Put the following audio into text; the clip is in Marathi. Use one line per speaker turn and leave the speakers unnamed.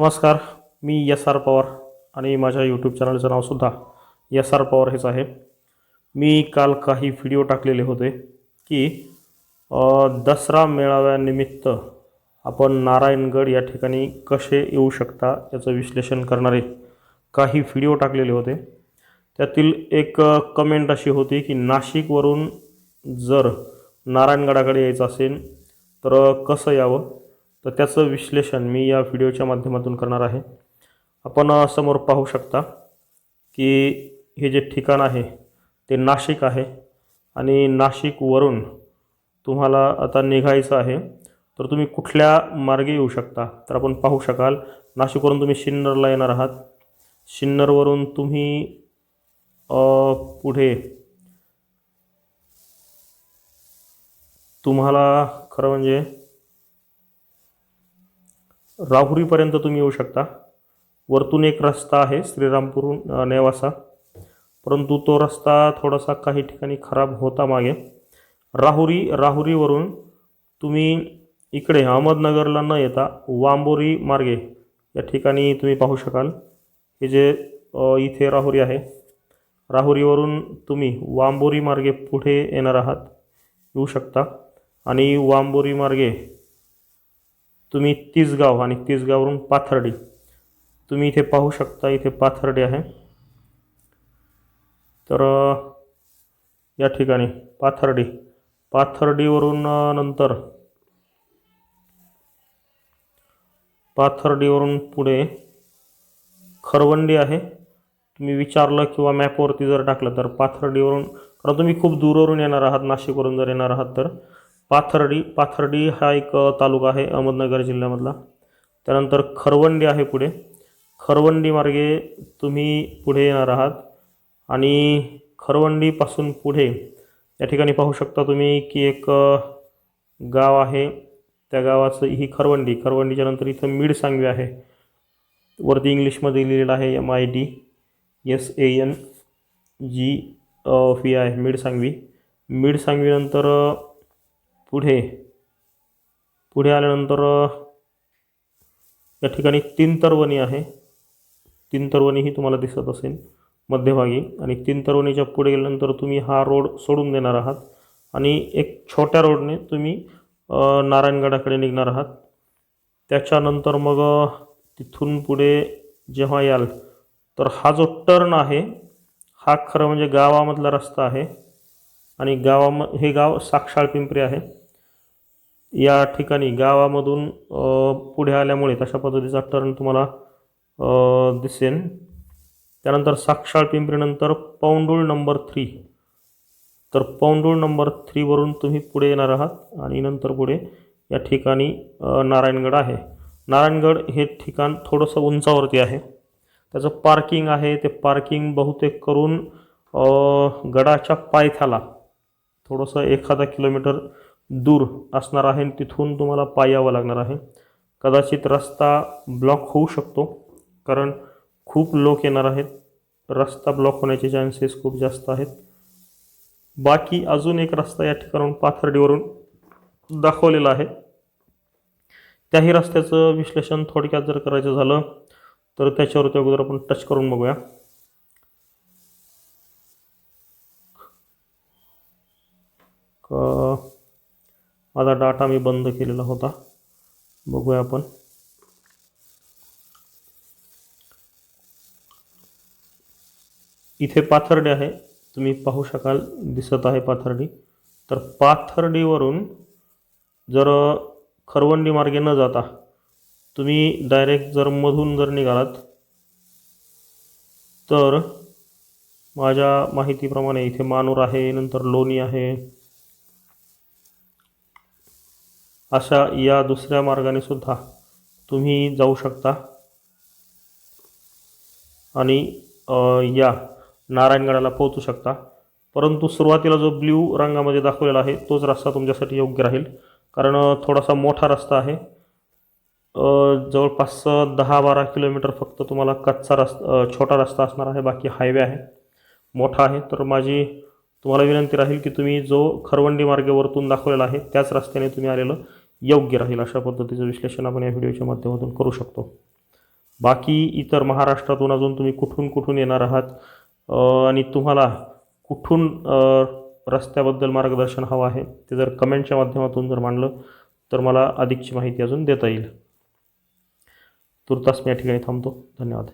नमस्कार मी एस आर पवार आणि माझ्या यूट्यूब चॅनलचं नावसुद्धा एस आर पवार हेच आहे. मी काल काही व्हिडिओ टाकलेले होते की दसरा मेळाव्यानिमित्त आपण नारायणगड या ठिकाणी कसे येऊ शकता याचं विश्लेषण करणारे काही व्हिडिओ टाकलेले होते. त्यातील एक कमेंट अशी होती की नाशिकवरून जर नारायणगडाकडे यायचं असेल तर कसं यावं? तर त्याचं विश्लेषण मी या व्हिडिओच्या माध्यमातून करणार आहे. आपण समोर पाहू शकता की हे जे ठिकाण आहे ते नाशिक आहे आणि नाशिकवरून तुम्हाला आता निघायचं आहे. तर तुम्ही कुठल्या मार्गे येऊ शकता? तर आपण पाहू शकाल नाशिकवरून तुम्ही सिन्नरला येणार आहात. सिन्नरवरून तुम्ही पुढे तुम्हाला खरं म्हणजे राहुरीपर्यंत तुम्ही येऊ शकता. वरतून एक रस्ता आहे श्रीरामपूरहून नेवासा. परंतु तो रस्ता थोडासा काही ठिकाणी खराब होता मागे. राहुरी राहुरीवरून तुम्ही इकडे अहमदनगरला न येता वांबोरी मार्गे या ठिकाणी तुम्ही पाहू शकाल. हे जे इथे राहुरी आहे राहुरीवरून तुम्ही वांबोरी मार्गे पुढे येणार आहात. येऊ शकता. आणि वांबोरी मार्गे तुम्ही तिसगाव आणि तिसगाववरून पाथर्डी. तुम्ही इथे पाहू शकता इथे पाथर्डी आहे. तर या ठिकाणी पाथर्डी. पाथर्डीवरून नंतर पाथर्डीवरून पुढे खरवंडी आहे. तुम्ही विचारलं किंवा मॅपवरती जर टाकलं तर पाथर्डीवरून कारण तुम्ही खूप दूरवरून येणार आहात नाशिकवरून जर येणार आहात तर. पाथर्डी पाथर्डी हा एक तालुका आहे अहमदनगर जिल्ह्यामधला. त्यानंतर खरवंडी आहे पुढे. खरवंडी मार्गे तुम्ही पुढे येणार आहात. आणि खरवंडीपासून पुढे या ठिकाणी पाहू शकता तुम्ही की एक गाव आहे. त्या गावाचं ही खरवंडी. खरवंडीच्या नंतर इथं मीड सांगवी आहे. वरती इंग्लिशमध्ये लिहिलेलं आहे M I D S A N G V I Mid Sangvi. Mid सांगवीनंतर पुढे. पुढे आल्यानंतर या ठिकाणी तीन तरवणी आहे. तीन तरवणी ही तुम्हाला दिसत असेल मध्यभागी आणि तीन तरवणीच्या पुढे गेल्यानंतर तुम्ही हा रोड सोडून देणार आहात आणि एक छोट्या रोडने तुम्ही नारायणगडाकडे निघणार आहात. त्याच्यानंतर मग तिथून पुढे जेव्हा याल तर हा जो टर्न आहे हा खरं म्हणजे गावामधला रस्ता आहे आणि गावाम हे गाव साक्षाळ पिंपरी आहे. या ठिकाणी गावामधून पुढे आल्यामुळे तशा पद्धतीचा टर्न तुम्हाला दिसेल त्यानंतर साक्षाळ पिंपरीनंतर पौंडूळ नंबर थ्री. तर पौंडूळ नंबर थ्रीवरून तुम्ही पुढे येणार आहात आणि नंतर पुढे या ठिकाणी नारायणगड आहे. नारायणगड हे ठिकाण थोडंसं उंचावरती आहे. त्याचं पार्किंग आहे. ते पार्किंग बहुतेक करून गडाच्या पायथ्याला थोडंसं एखादा किलोमीटर दूर असणार आहे आणि तिथून तुम्हाला पाय यावं लागणार आहे. कदाचित रस्ता ब्लॉक होऊ शकतो कारण खूप लोक येणार आहेत. रस्ता ब्लॉक होण्याचे चान्सेस खूप जास्त आहेत. बाकी अजून एक रस्ता या ठिकाणाहून पाथर्डीवरून दाखवलेला आहे. त्याही रस्त्याचं विश्लेषण थोडक्यात जर करायचं झालं तर त्याच्यावरती अगोदर आपण टच करून बघूया. का माझा डाटा मी बंद केलेला होता. बघूया आपण. इथे पाथर्डी आहे. तुम्ही पाहू शकाल दिसत आहे पाथर्डी. तर पाथर्डीवरून जर खरवंडी मार्गे न जाता तुम्ही डायरेक्ट जर मधून जर निघालात तर माझ्या माहितीप्रमाणे इथे मानूर आहे नंतर लोणी आहे अशा या दुसऱ्या मार्गाने सुद्धा तुम्ही जाऊ शकता. आणि या नारायणगडाला पोहोचू शकता. परंतु सुरुवातीला जो ब्ल्यू रंगामध्ये दाखवलेला आहे तोच रस्ता तुमच्यासाठी योग्य राहील. कारण थोडासा मोठा रस्ता आहे. जवळपास दहा बारा किलोमीटर फक्त तुम्हाला कच्चा रस्ता छोटा रस्ता असणार आहे. बाकी हायवे आहे. मोठा आहे. तर माझी तुम्हाला विनंती राहील की तुम्ही जो खरवंडी मार्गावरतून दाखवलेला आहे त्याच रस्त्याने तुम्ही आलेलं योग्य राहील अशा पद्धतीचं विश्लेषण आपण या व्हिडिओच्या माध्यमातून करू शकतो. बाकी इतर महाराष्ट्रातून अजून तुम्ही कुठून कुठून येणार आहात आणि तुम्हाला कुठून रस्त्याबद्दल मार्गदर्शन हवं आहे ते जर कमेंटच्या माध्यमातून जर मांडलं तर मला अधिकची माहिती अजून देता येईल. तुर्तास मी या ठिकाणी थांबतो. धन्यवाद.